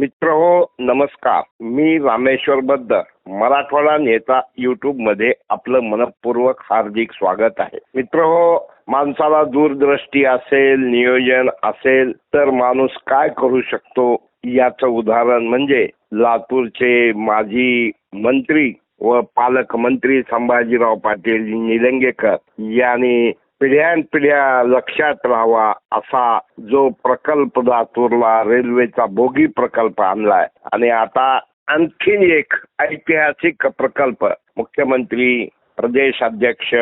मित्र हो नमस्कार. मी रामेश्वर बद्दर मराठवाडा नेता युट्यूबमध्ये आपलं मनपूर्वक हार्दिक स्वागत आहे. मित्र हो माणसाला दूरदृष्टी असेल नियोजन असेल तर माणूस काय करू शकतो? याचं उदाहरण म्हणजे लातूरचे माजी मंत्री व पालकमंत्री संभाजीराव पाटील निलंगेकर यांनी पिढ्यानपिढ्या लक्षात राहावा असा जो प्रकल्प लातूरला रेल्वेचा बोगी प्रकल्प आणलाय. आणि आता आणखीन एक ऐतिहासिक प्रकल्प मुख्यमंत्री प्रदेश अध्यक्ष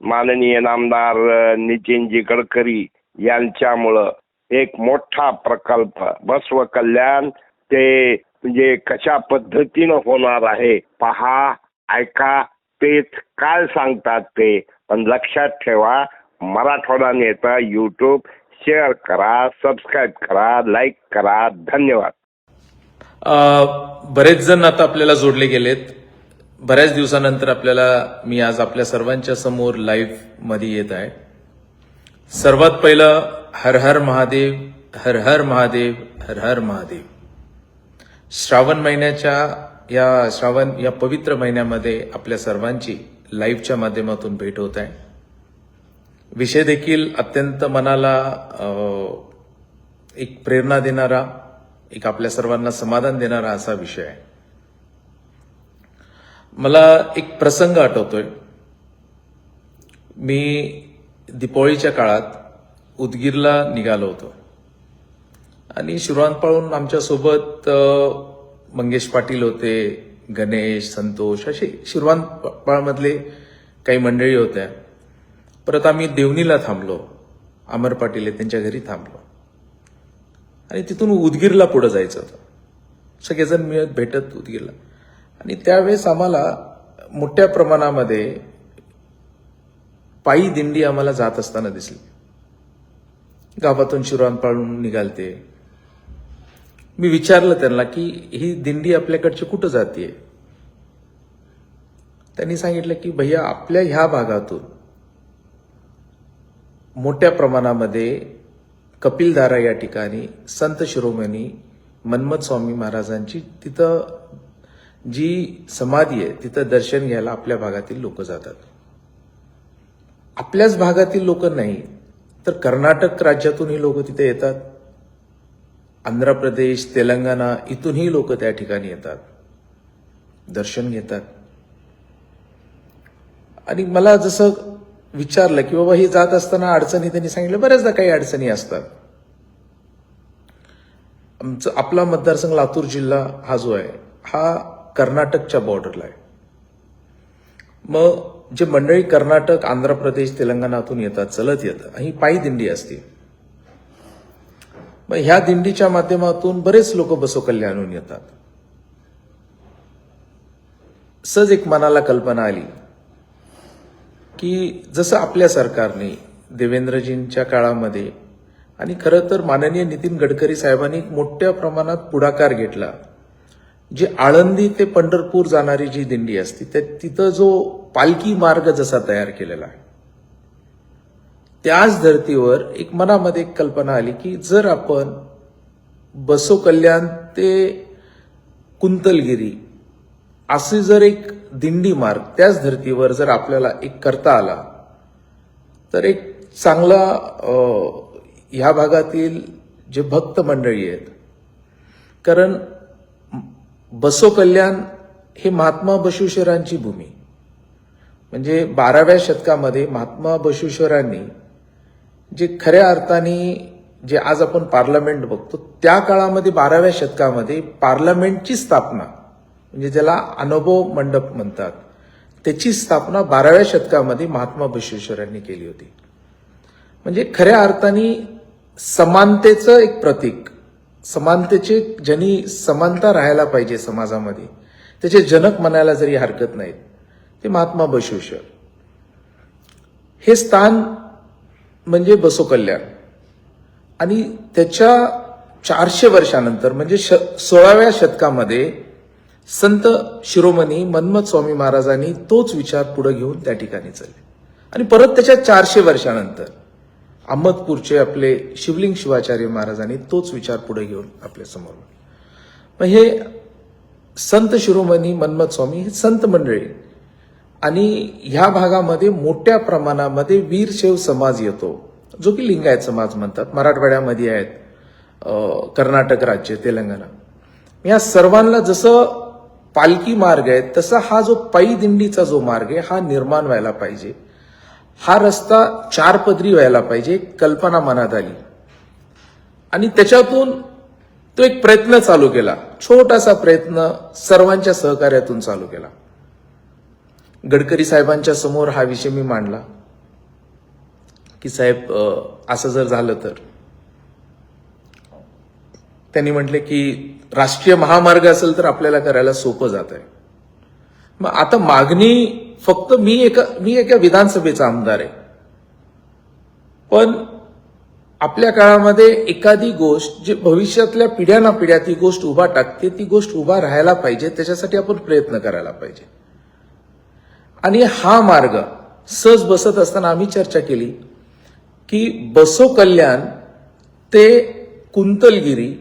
माननीय नामदार नितीनजी गडकरी यांच्यामुळं एक मोठा प्रकल्प. बसव कल्याण ते म्हणजे कशा पद्धतीनं होणार आहे पहा ऐका तेच काय सांगतात ते. पण लक्षात ठेवा मराठवाडा नेता युट्यूब शेअर करा सबस्क्राईब करा लाईक करा. धन्यवाद. बरेच जण आता आपल्याला जोडले गेलेत. बऱ्याच दिवसानंतर आपल्याला मी आज आपल्या सर्वांच्या समोर लाईव्हमध्ये येत आहे. सर्वात पहिलं हर हर महादेव हर हर महादेव हर हर महादेव. श्रावण महिन्याच्या या श्रावण या पवित्र महिन्यामध्ये आपल्या सर्वांची लाईव्हच्या माध्यमातून भेट होत आहे. विषय देखील अत्यंत मनाला एक प्रेरणा देणारा एक आपल्या सर्वांना समाधान देणारा असा विषय आहे. मला एक प्रसंग आठवतोय. मी दिपोळीच्या काळात उदगीरला निघालो होतो. आणि शिरवान पाळून आमच्यासोबत मंगेश पाटील होते गणेश संतोष असे शिरवान पाळमधले काही मंडळी होत्या. परत आम्ही देवणीला थांबलो. अमर पाटील आहे त्यांच्या घरी थांबलो. आणि तिथून उदगीरला पुढं जायचं होतं. सगळेजण मिळत भेटत उदगीरला. आणि त्यावेळेस आम्हाला मोठ्या प्रमाणामध्ये पायी दिंडी आम्हाला जात असताना दिसली. गावातून शिरवान पाळून निघालते. मी विचारलं त्यांना की ही दिंडी आपल्याकडची कुठं जाते त्यांनी सांगितलं की भैया आपल्या ह्या भागातून मोठ्या प्रमाणामध्ये कपिलधारा या ठिकाणी संत शिरोमणी मन्मथ स्वामी महाराजांची तिथं जी समाधी आहे तिथं दर्शन घ्यायला आपल्या भागातील लोक जातात. आपल्याच भागातील लोक नाही तर कर्नाटक राज्यातूनही लोक तिथे येतात. आंध्र प्रदेश तेलंगणा इथूनही लोक त्या ठिकाणी येतात. दर्शन घेतात. आणि मला जसं विचारलं की बाबा हे जात असताना अडचणी त्यांनी सांगितलं बऱ्याचदा काही अडचणी असतात. आमचं आपला मतदारसंघ लातूर जिल्हा हा जो आहे हा कर्नाटकच्या बॉर्डरला आहे. मग जे मंडळी कर्नाटक आंध्र प्रदेश तेलंगणातून येतात चलत येतात ही पायी दिंडी असते. मग ह्या दिंडीच्या माध्यमातून बरेच लोक बसो कल्याणहून येतात. सहज एक मनाला कल्पना आली. की जसं आपल्या सरकारने देवेंद्रजींच्या काळामध्ये आणि खरं तर माननीय नितीन गडकरी साहेबांनी एक मोठ्या प्रमाणात पुढाकार घेतला जी आळंदी ते पंढरपूर जाणारी जी दिंडी असते त्या तिथं जो पालखी मार्ग जसा तयार केलेला आहे त्याच धर्तीवर एक मनामध्ये एक कल्पना आली की जर आपण बसो कल्याण ते कुंतलगिरी असे जर एक दिंडी मार्ग त्याच धर्तीवर जर आपल्याला एक करता आला तर एक चांगला ह्या भागातील जे भक्त मंडळी आहेत कारण बसो कल्याण हे महात्मा बसवेश्वरांची भूमी. म्हणजे बाराव्या शतकामध्ये महात्मा बसवेश्वरांनी जे खऱ्या अर्थाने जे आज आपण पार्लमेंट बघतो त्या काळामध्ये बाराव्या शतकामध्ये पार्लमेंटची स्थापना म्हणजे ज्याला अनुभव मंडप म्हणतात. त्याची स्थापना बाराव्या शतकामध्ये महात्मा बसवेश्वरांनी केली होती. म्हणजे खऱ्या अर्थाने समानतेचं एक प्रतीक. समानतेचे ज्यांनी समानता राहायला पाहिजे समाजामध्ये त्याचे जनक म्हणायला जरी हरकत नाहीत ते महात्मा बसवेश्वर. हे स्थान म्हणजे बसो कल्याण. आणि त्याच्या चारशे वर्षानंतर म्हणजे श सोळाव्या शतकामध्ये संत शिरोमणी मन्मथ स्वामी महाराजांनी तोच विचार पुढे घेऊन त्या ठिकाणी चालले आणि परत त्याच्या चारशे वर्षानंतर अहमदपूरचे आपले शिवलिंग शिवाचार्य महाराजांनी तोच विचार पुढे घेऊन आपल्यासमोर मग हे संत शिरोमणी मन्मथ स्वामी हे संत मंडळी. आणि ह्या भागामध्ये मोठ्या प्रमाणामध्ये वीरशैव समाज येतो जो की लिंगायत समाज म्हणतात. मराठवाड्यामध्ये आहेत कर्नाटक राज्य तेलंगणा. या सर्वांना जसं पालखी मार्ग आहे तसा हा जो पायी दिंडीचा जो मार्ग आहे हा निर्माण व्हायला पाहिजे. हा रस्ता चार पदरी व्हायला पाहिजे कल्पना मनात आली. आणि त्याच्यातून तो एक प्रयत्न चालू केला. छोटासा प्रयत्न सर्वांच्या सहकार्यातून चालू केला. गडकरी साहेबांच्या समोर हा विषय मी मांडला. की साहेब असं जर झालं तर. त्यांनी म्हटले की राष्ट्रीय महामार्ग असेल तर आपल्याला करायला सोपं जात आहे मग आता मागणी फक्त मी एका मी एका विधानसभेचा आमदार आहे. पण आपल्या काळामध्ये एखादी गोष्ट जी भविष्यातल्या पिढ्याना पिढ्या ती गोष्ट उभा टाकते ती गोष्ट उभा राहायला पाहिजे त्याच्यासाठी आपण प्रयत्न करायला पाहिजे. आणि हा मार्ग सहज बसत असताना आम्ही चर्चा केली की बसो कल्याण ते कुंतलगिरी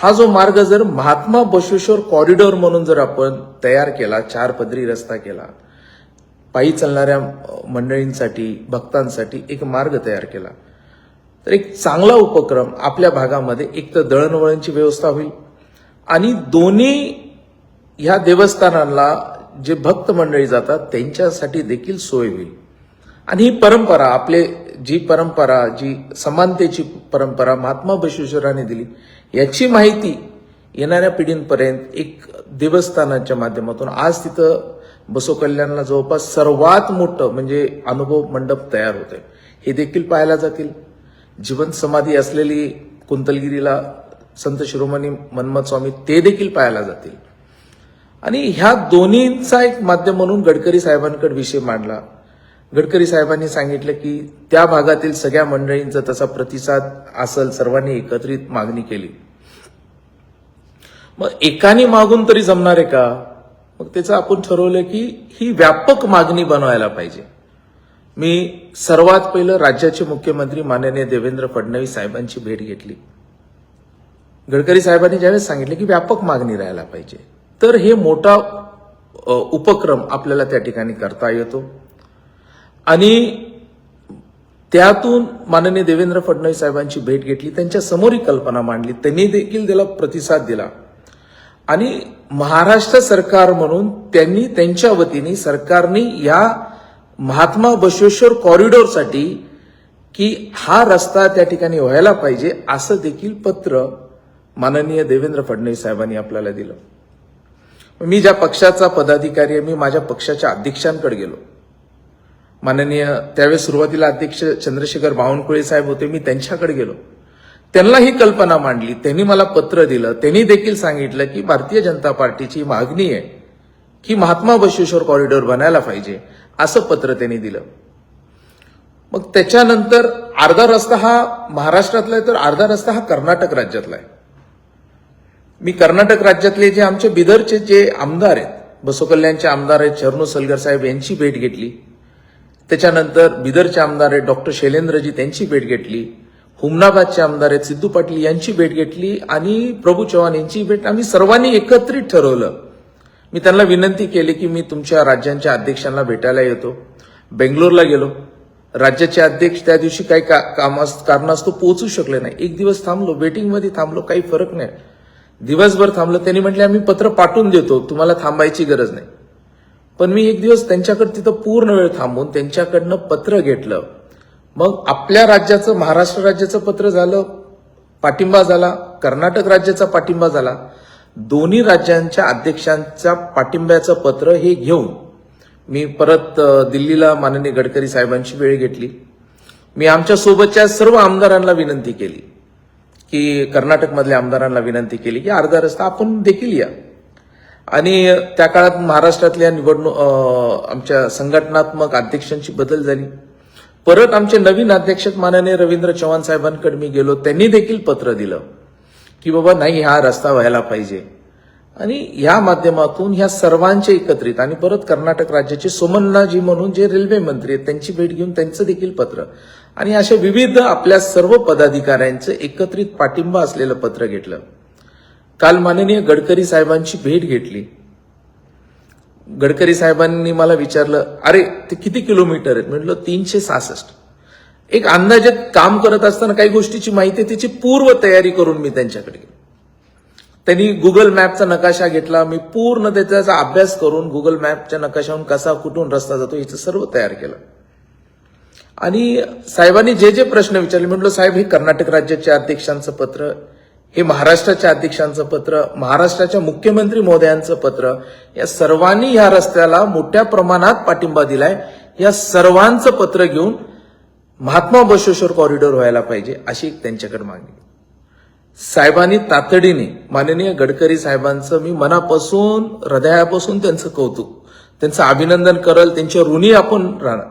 हा जो मार्ग जर महात्मा बसवेश्वर कॉरिडॉर म्हणून जर आपण तयार केला चार पदरी रस्ता केला पायी चालणाऱ्या मंडळींसाठी भक्तांसाठी एक मार्ग तयार केला तर एक चांगला उपक्रम आपल्या भागामध्ये एक तर दळणवळणची व्यवस्था होईल आणि दोन्ही ह्या देवस्थानांना जे भक्त मंडळी जातात त्यांच्यासाठी देखील सोय होईल. आणि ही परंपरा आपले जी परंपरा जी समानतेची परंपरा महात्मा बसवेश्वरांनी दिली याची माहिती येणाऱ्या पिढींपर्यंत एक देवस्थानाच्या माध्यमातून. आज तिथं बसो कल्याणला जवळपास सर्वात मोठं म्हणजे अनुभव मंडप तयार होते हे देखील पाहायला जातील. जीवन समाधी असलेली कुंतलगिरीला संत शिरोमणी मन्मथ स्वामी ते देखील पाहायला जातील. आणि ह्या दोन्हींचा एक माध्यम म्हणून गडकरी साहेबांकडे विषय मांडला. गडकरी साहेबांनी सांगितलं की त्या भागातील सगळ्या मंडळींचा तसा प्रतिसाद असल सर्वांनी एकत्रित मागणी केली. मग एकाने मागून तरी जमणार आहे का? मग त्याचं आपण ठरवलं की ही व्यापक मागणी बनवायला पाहिजे. मी सर्वात पहिलं राज्याचे मुख्यमंत्री माननीय देवेंद्र फडणवीस साहेबांची भेट घेतली. गडकरी साहेबांनी ज्यावेळेस सांगितलं की व्यापक मागणी राहायला पाहिजे. तर हे मोठा उपक्रम आपल्याला त्या ठिकाणी करता येतो. आणि त्यातून माननीय देवेंद्र फडणवीस साहेबांची भेट घेतली त्यांच्यासमोर ही कल्पना मांडली त्यांनी देखील त्याला प्रतिसाद दिला. आणि महाराष्ट्र सरकार म्हणून त्यांनी त्यांच्या वतीने सरकारने या महात्मा बसवेश्वर कॉरिडॉरसाठी की हा रस्ता त्या ठिकाणी व्हायला पाहिजे असं देखील पत्र माननीय देवेंद्र फडणवीस साहेबांनी आपल्याला दिलं. मी ज्या पक्षाचा पदाधिकारी आहे मी माझ्या पक्षाच्या अध्यक्षांकडे गेलो. माननीय त्यावेळेस सुरुवातीला अध्यक्ष चंद्रशेखर बावनकुळे साहेब होते मी त्यांच्याकडे गेलो. त्यांना ही कल्पना मांडली त्यांनी मला पत्र दिलं त्यांनी देखील सांगितलं की भारतीय जनता पार्टीची मागणी आहे की महात्मा बसवेश्वर कॉरिडॉर बनायला पाहिजे असं पत्र त्यांनी दिलं. मग त्याच्यानंतर अर्धा रस्ता हा महाराष्ट्रातला आहे तर अर्धा रस्ता हा कर्नाटक राज्यातला आहे. मी कर्नाटक राज्यातले जे आमचे बिदरचे जे आमदार आहेत बसोकल्याणचे आमदार आहेत चरणू सलगर साहेब यांची भेट घेतली. त्याच्यानंतर बिदरचे आमदार आहेत डॉक्टर शैलेंद्रजी त्यांची भेट घेतली. हुमनाबादचे आमदार आहेत सिद्धू पाटील यांची भेट घेतली आणि प्रभू चव्हाण यांची भेट आम्ही सर्वांनी एकत्रित ठरवलं. मी त्यांना विनंती केली की मी तुमच्या राज्यांच्या अध्यक्षांना भेटायला येतो. बेंगलोरला गेलो. राज्याचे अध्यक्ष त्या दिवशी काही का, कामास कारणास्तव पोहोचू शकले नाही. एक दिवस थांबलो वेटिंगमध्ये थांबलो काही फरक नाही. दिवसभर थांबलो त्यांनी म्हटले आम्ही पत्र पाठवून देतो तुम्हाला थांबायची गरज नाही. पण मी एक दिवस त्यांच्याकडे तिथं पूर्ण वेळ थांबून त्यांच्याकडनं पत्र घेतलं. मग आपल्या राज्याचं महाराष्ट्र राज्याचं पत्र झालं पाठिंबा झाला कर्नाटक राज्याचा पाठिंबा झाला. दोन्ही राज्यांच्या अध्यक्षांच्या पाठिंब्याचं पत्र हे घेऊन मी परत दिल्लीला माननीय गडकरी साहेबांची वेळ घेतली. मी आमच्या सोबतच्या सर्व आमदारांना विनंती केली की कर्नाटकमधल्या आमदारांना विनंती केली की अर्धा रस्ता आपण देखील या. आणि त्या काळात महाराष्ट्रातल्या निवडणूक आमच्या संघटनात्मक अध्यक्षांची बदल झाली. परत आमचे नवीन अध्यक्ष माननीय रवींद्र चव्हाण साहेबांकडे मी गेलो. त्यांनी देखील पत्र दिलं की बाबा नाही हा रस्ता व्हायला पाहिजे. आणि ह्या माध्यमातून ह्या सर्वांचे एकत्रित आणि परत कर्नाटक राज्याचे सोमन्नाजी म्हणून जे रेल्वे मंत्री आहेत त्यांची भेट घेऊन त्यांचं देखील पत्र आणि अशा विविध आपल्या सर्व पदाधिकाऱ्यांचं एकत्रित पाठिंबा असलेलं पत्र घेतलं. काल माननीय गडकरी साहेबांची भेट घेतली. गडकरी साहेबांनी मला विचारलं अरे ते किती किलोमीटर आहेत? म्हटलं तीनशे सहासष्ट. एक अंदाजात काम करत असताना काही गोष्टीची माहिती आहे, त्याची पूर्व तयारी करून मी त्यांच्याकडे गेलो. त्यांनी गुगल मॅपचा नकाशा घेतला मी पूर्ण त्याचा अभ्यास करून गुगल मॅपच्या नकाशाहून कसा कुठून रस्ता जातो याचं सर्व तयार केलं. आणि साहेबांनी जे जे प्रश्न विचारले म्हटलं साहेब हे कर्नाटक राज्याच्या अध्यक्षांचं पत्र हे महाराष्ट्राच्या अध्यक्षांचं पत्र महाराष्ट्राच्या मुख्यमंत्री महोदयांचं पत्र या सर्वांनी या रस्त्याला मोठ्या प्रमाणात पाठिंबा दिलाय. या सर्वांचं पत्र घेऊन महात्मा बसवेश्वर कॉरिडॉर व्हायला पाहिजे अशी एक त्यांच्याकडे मागणी. साहेबांनी तातडीने माननीय गडकरी साहेबांचं मी मनापासून हृदयापासून त्यांचं कौतुक त्यांचं अभिनंदन करल त्यांच्या ऋणी आपण राहणार.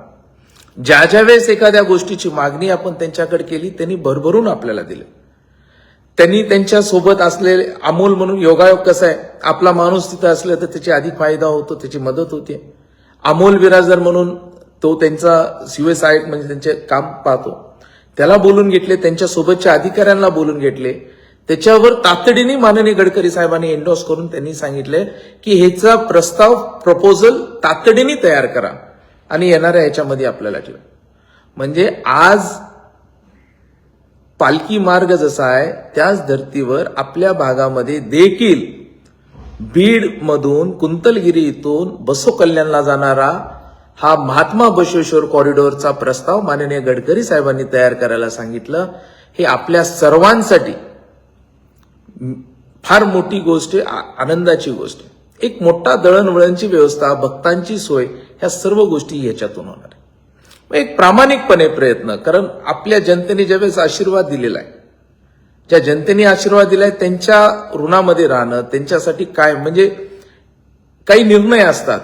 ज्या ज्या वेळेस एखाद्या गोष्टीची मागणी आपण त्यांच्याकडे केली त्यांनी भरभरून आपल्याला दिलं. त्यांनी त्यांच्यासोबत असलेले अमोल म्हणून योगायोग कसा आहे? आपला माणूस तिथं असला तर त्याची अधिक फायदा होतो त्याची मदत होते. अमोल विराजदार म्हणून तो त्यांचा सीएसआय म्हणजे त्यांचे काम पाहतो. त्याला बोलून घेतले त्यांच्या सोबतच्या अधिकाऱ्यांना बोलून घेतले. त्याच्यावर तातडीने माननीय गडकरी साहेबांनी एन्डॉस करून त्यांनी सांगितले की ह्याचा प्रस्ताव प्रपोजल तातडीने तयार करा आणि येणाऱ्या याच्यामध्ये आपल्याला ठेवा. म्हणजे आज पालखी मार्ग जसा आहे त्याच धर्तीवर आपल्या भागामध्ये देखील बीड मधून कुंतलगिरी इथून बसो कल्याणला जाणारा हा महात्मा बसवेश्वर कॉरिडॉरचा प्रस्ताव माननीय गडकरी साहेबांनी तयार करायला सांगितलं. हे आपल्या सर्वांसाठी फार मोठी गोष्ट आहे आ- आनंदाची गोष्ट एक मोठा दळणवळणची व्यवस्था भक्तांची सोय ह्या सर्व गोष्टी याच्यातून होणार आहे. मग एक प्रामाणिकपणे प्रयत्न कारण आपल्या जनतेने ज्यावेळेस आशीर्वाद दिलेला आहे ज्या जनतेने आशीर्वाद दिलाय त्यांच्या ऋणामध्ये राहणं त्यांच्यासाठी काय म्हणजे काही निर्णय असतात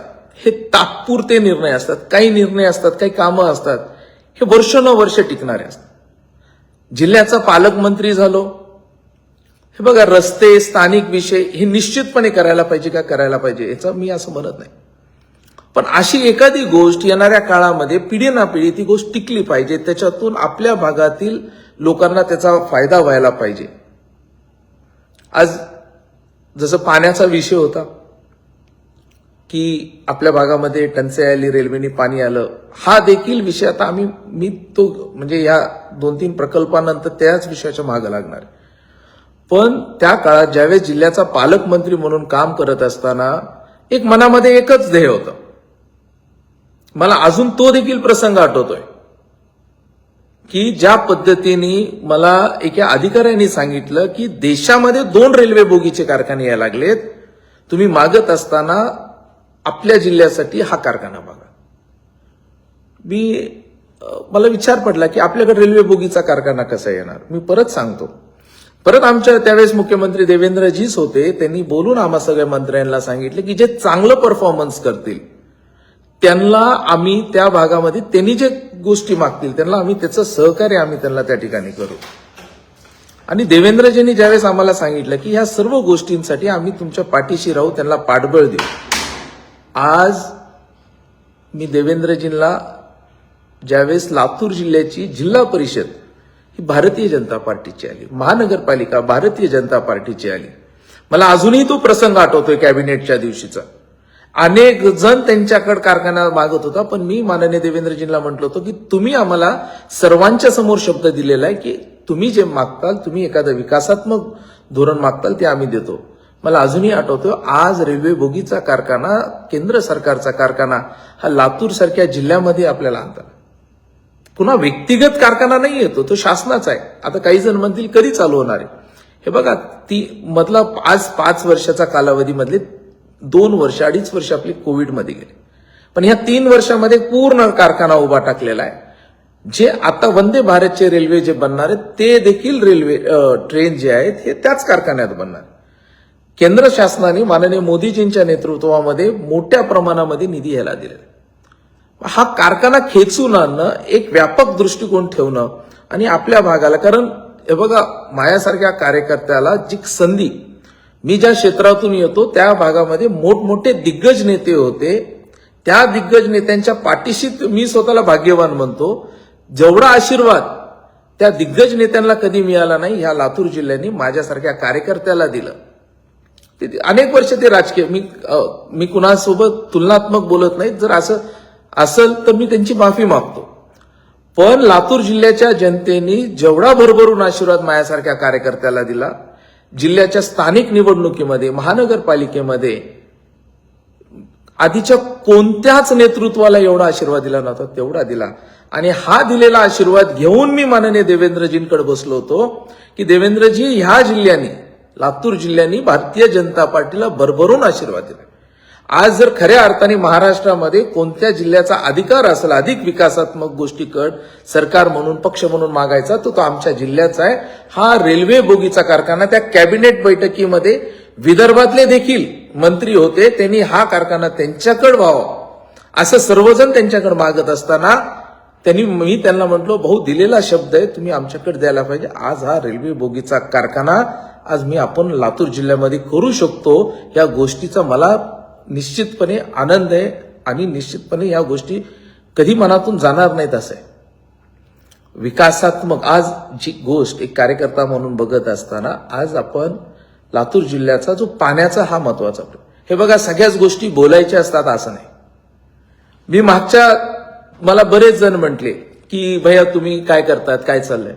हे तात्पुरते निर्णय असतात काही निर्णय असतात काही कामं असतात हे वर्षानुवर्ष टिकणारे असतात. जिल्ह्याचा पालकमंत्री झालो हे बघा रस्ते स्थानिक विषय हे निश्चितपणे करायला पाहिजे का करायला पाहिजे याचं मी असं म्हणत नाही. पण अशी एखादी गोष्ट येणाऱ्या काळामध्ये पिढी ना पिढी ती गोष्ट टिकली पाहिजे. त्याच्यातून आपल्या भागातील लोकांना त्याचा फायदा व्हायला पाहिजे. आज जसं पाण्याचा विषय होता की आपल्या भागामध्ये टंचाई आली रेल्वेने पाणी आलं. हा देखील विषय आता आम्ही मी तो म्हणजे या दोन तीन प्रकल्पानंतर त्याच विषयाच्या मागं लागणार. आहे. पण त्या काळात ज्यावेळेस जिल्ह्याचा पालकमंत्री म्हणून काम करत असताना एक मनामध्ये एकच ध्येय होतं. मला अजून तो देखील प्रसंग आठवतोय. की ज्या पद्धतीने मला एका अधिकाऱ्यांनी सांगितलं की देशामध्ये दोन रेल्वे बोगीचे कारखाने यायला लागलेत. तुम्ही मागत असताना आपल्या जिल्ह्यासाठी हा कारखाना बघा. मी मला विचार पडला की आपल्याकडे रेल्वे बोगीचा कारखाना कसा येणार? मी परत सांगतो. परत आमच्या त्यावेळेस मुख्यमंत्री देवेंद्रजीच होते. त्यांनी बोलून आम्हा सगळ्या मंत्र्यांना सांगितलं की जे चांगलं परफॉर्मन्स करतील त्यांना आम्ही त्या भागामध्ये त्यांनी जे गोष्टी मागतील त्यांना आम्ही त्याचं सहकार्य आम्ही त्यांना त्या ठिकाणी करू. आणि देवेंद्रजींनी ज्यावेळेस आम्हाला सांगितलं की ह्या सर्व गोष्टींसाठी आम्ही तुमच्या पाठीशी राहू त्यांना पाठबळ देऊ. आज मी देवेंद्रजींना ज्यावेळेस लातूर जिल्ह्याची जिल्हा परिषद ही भारतीय जनता पार्टीची आली महानगरपालिका भारतीय जनता पार्टीची आली. मला अजूनही तो प्रसंग आठवतोय कॅबिनेटच्या दिवशीचा. अनेक जण त्यांच्याकडे कारखाना मागत होता पण मी माननीय देवेंद्रजींना म्हटलं होतं की तुम्ही आम्हाला सर्वांच्या समोर शब्द दिलेला आहे की तुम्ही जे मागताल तुम्ही एखादं विकासात्मक धोरण मागताल ते आम्ही देतो. मला अजूनही आठवतो आज रेल्वे बोगीचा कारखाना केंद्र सरकारचा कारखाना हा लातूर सारख्या जिल्ह्यामध्ये आपल्याला आणतात. पुन्हा व्यक्तिगत कारखाना नाही येतो तो शासनाचा आहे. आता काही जण म्हणतील कधी चालू होणार आहे? हे बघा ती मधला आज पाच वर्षाचा कालावधीमधले दोन वर्ष अडीच वर्ष आपली कोविडमध्ये गेली. पण ह्या तीन वर्षामध्ये पूर्ण कारखाना उभा टाकलेला आहे. जे आता वंदे भारतचे रेल्वे जे बनणार आहेत ते देखील रेल्वे ट्रेन जे आहेत हे त्याच कारखान्यात बनणार. केंद्र शासनाने माननीय मोदीजींच्या नेतृत्वामध्ये मोठ्या प्रमाणामध्ये निधी ह्याला दिलेला हा कारखाना खेचून आणणं एक व्यापक दृष्टिकोन ठेवणं आणि आपल्या भागाला कारण हे बघा माझ्यासारख्या कार्यकर्त्याला जी संधी मी ज्या क्षेत्रातून येतो त्या भागामध्ये मोठमोठे दिग्गज नेते होते. त्या दिग्गज नेत्यांच्या पाठीशी मी स्वतःला भाग्यवान म्हणतो. जेवढा आशीर्वाद त्या दिग्गज नेत्यांना कधी मिळाला नाही ह्या लातूर जिल्ह्याने माझ्यासारख्या कार्यकर्त्याला दिलं. ते अनेक वर्ष ते राजकीय मी मी कुणासोबत तुलनात्मक बोलत नाही जर असं असेल तर मी त्यांची माफी मागतो. पण लातूर जिल्ह्याच्या जनतेने जेवढा भरभरून आशीर्वाद माझ्यासारख्या कार्यकर्त्याला दिला जिल्ह्याच्या स्थानिक निवडणुकीमध्ये महानगरपालिकेमध्ये आधीच्या कोणत्याच नेतृत्वाला एवढा आशीर्वाद दिला नव्हता तेवढा दिला. आणि हा दिलेला आशीर्वाद घेऊन मी माननीय देवेंद्रजींकडे बसलो होतो की देवेंद्रजी ह्या जिल्ह्याने लातूर जिल्ह्याने भारतीय जनता पार्टीला भरभरून आशीर्वाद दिला. आज जर खऱ्या अर्थाने महाराष्ट्रामध्ये कोणत्या जिल्ह्याचा अधिकार असेल अधिक विकासात्मक गोष्टीकड सरकार म्हणून पक्ष म्हणून मागायचा तो तो आमच्या जिल्ह्याचा आहे. हा रेल्वे बोगीचा कारखाना त्या कॅबिनेट बैठकीमध्ये विदर्भातले देखील मंत्री होते त्यांनी हा कारखाना त्यांच्याकडे व्हावा. असं सर्वजण त्यांच्याकडे मागत असताना त्यांनी मी त्यांना म्हटलो भाऊ दिलेला शब्द आहे तुम्ही आमच्याकडे द्यायला पाहिजे. आज हा रेल्वे बोगीचा कारखाना आज मी आपण लातूर जिल्ह्यामध्ये करू शकतो या गोष्टीचा मला निश्चितपणे आनंद आहे आणि निश्चितपणे या गोष्टी कधी मनातून जाणार नाहीत असं. आहे विकासात्मक आज जी गोष्ट एक कार्यकर्ता म्हणून बघत असताना आज आपण लातूर जिल्ह्याचा जो पाण्याचा हा महत्त्वाचा हे बघा सगळ्याच गोष्टी बोलायच्या असतात असं नाही. मी मागच्या मला बरेच जण म्हटले की भैया तुम्ही काय करतात काय चाललंय?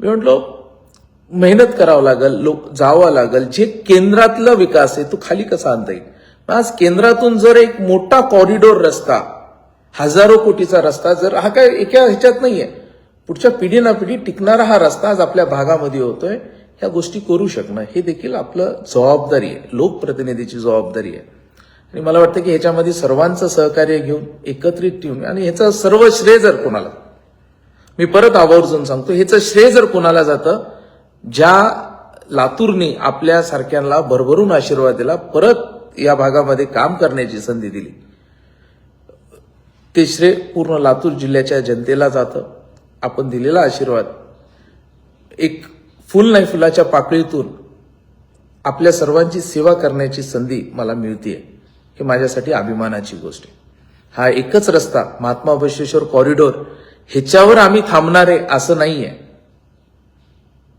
मी म्हटलो मेहनत करावं लागेल लोक जावं लागेल जे केंद्रातला विकास आहे तो खाली कसा आणता येईल? आज केंद्रातून जर एक मोठा कॉरिडॉर रस्ता हजारो कोटीचा रस्ता जर हा काय एका ह्याच्यात नाहीये पुढच्या पिढी ना पिढी टिकणारा हा रस्ता आज आपल्या भागामध्ये होतोय ह्या गोष्टी करू शकणं हे देखील आपलं जबाबदारी आहे लोकप्रतिनिधीची जबाबदारी आहे. आणि मला वाटतं की ह्याच्यामध्ये सर्वांचं सहकार्य घेऊन एकत्रित ठेवून आणि ह्याचं सर्व श्रेय जर कोणाला मी परत आवर्जून सांगतो ह्याचं श्रेय जर कोणाला जातं ज्या लातूरने आपल्या सारख्यांना भरभरून आशीर्वाद दिला परत या भागामध्ये काम करण्याची संधी दिली. ते श्रेय पूर्ण लातूर जिल्ह्याच्या जनतेला जातं. आपण दिलेला आशीर्वाद. एक फुल नाही फुलाच्या पाकळीतून आपल्या सर्वांची सेवा करण्याची संधी मला मिळते हे माझ्यासाठी अभिमानाची गोष्ट आहे. हा एकच रस्ता महात्मा बसवेश्वर कॉरिडॉर ह्याच्यावर आम्ही थांबणार आहे असं नाहीये.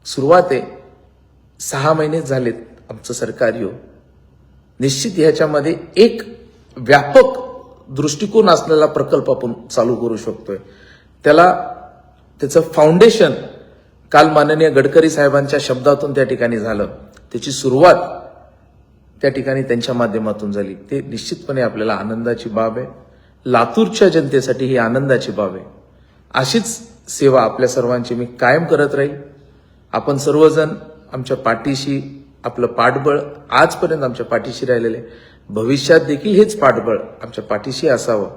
सुरुवात आहे. सहा महिने झालेत आमचं सरकार येऊन. निश्चित ह्याच्यामध्ये एक व्यापक दृष्टिकोन असलेला प्रकल्प आपण चालू करू शकतोय. त्याला त्याचं फाउंडेशन काल माननीय गडकरी साहेबांच्या शब्दातून त्या ठिकाणी झालं. त्याची सुरुवात त्या ठिकाणी त्यांच्या माध्यमातून झाली. ते निश्चितपणे आपल्याला आनंदाची बाब आहे. लातूरच्या जनतेसाठी ही आनंदाची बाब आहे. अशीच सेवा आपल्या सर्वांची मी कायम करत राहील. आपण सर्वजण आमच्या पाठीशी आपलं पाठबळ आजपर्यंत आमच्या पाठीशी राहिलेले भविष्यात देखील हेच पाठबळ आमच्या पाठीशी असावं.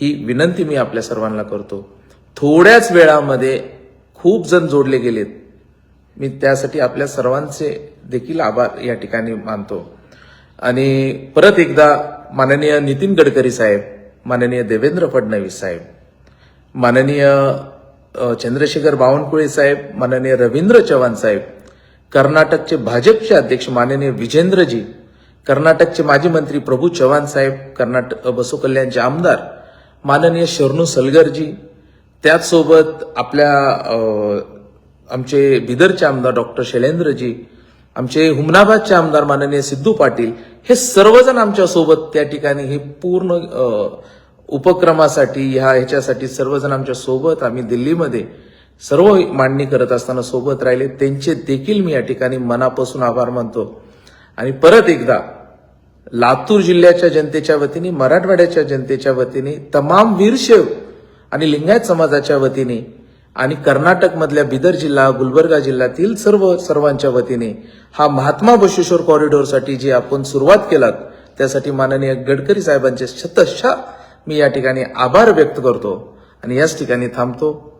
ही विनंती मी आपल्या सर्वांना करतो. थोड्याच वेळामध्ये खूप जण जोडले गेलेत. मी त्यासाठी आपल्या सर्वांचे देखील आभार या ठिकाणी मानतो. आणि परत एकदा माननीय नितीन गडकरी साहेब माननीय देवेंद्र फडणवीस साहेब माननीय चंद्रशेखर बावनकुळे साहेब माननीय रवींद्र चव्हाण साहेब कर्नाटकचे भाजपचे अध्यक्ष माननीय विजेंद्रजी कर्नाटकचे माजी मंत्री प्रभू चव्हाण साहेब कर्नाटक बसो कल्याणचे आमदार माननीय शरणू सलगरजी त्याचसोबत आपल्या आमचे बिदरचे आमदार डॉक्टर शैलेंद्रजी आमचे हुमनाबादचे आमदार माननीय सिद्धू पाटील हे सर्वजण आमच्यासोबत त्या ठिकाणी हे पूर्ण उपक्रमासाठी ह्या ह्याच्यासाठी सर्वजण आमच्यासोबत आम्ही दिल्लीमध्ये सर्व मांडणी करत असताना सोबत राहिले. त्यांचे देखील मी या ठिकाणी मनापासून आभार मानतो. आणि परत एकदा लातूर जिल्ह्याच्या जनतेच्या वतीने मराठवाड्याच्या जनतेच्या वतीने तमाम वीरशैव आणि लिंगायत समाजाच्या वतीने आणि कर्नाटकमधल्या बिदर जिल्हा गुलबर्गा जिल्ह्यातील सर्व सर्वांच्या वतीने हा महात्मा बसवेश्वर कॉरिडॉरसाठी जे आपण सुरुवात केलात त्यासाठी माननीय गडकरी साहेबांचे शतशः मी या ठिकाणी आभार व्यक्त करतो. आणि याच ठिकाणी थांबतो.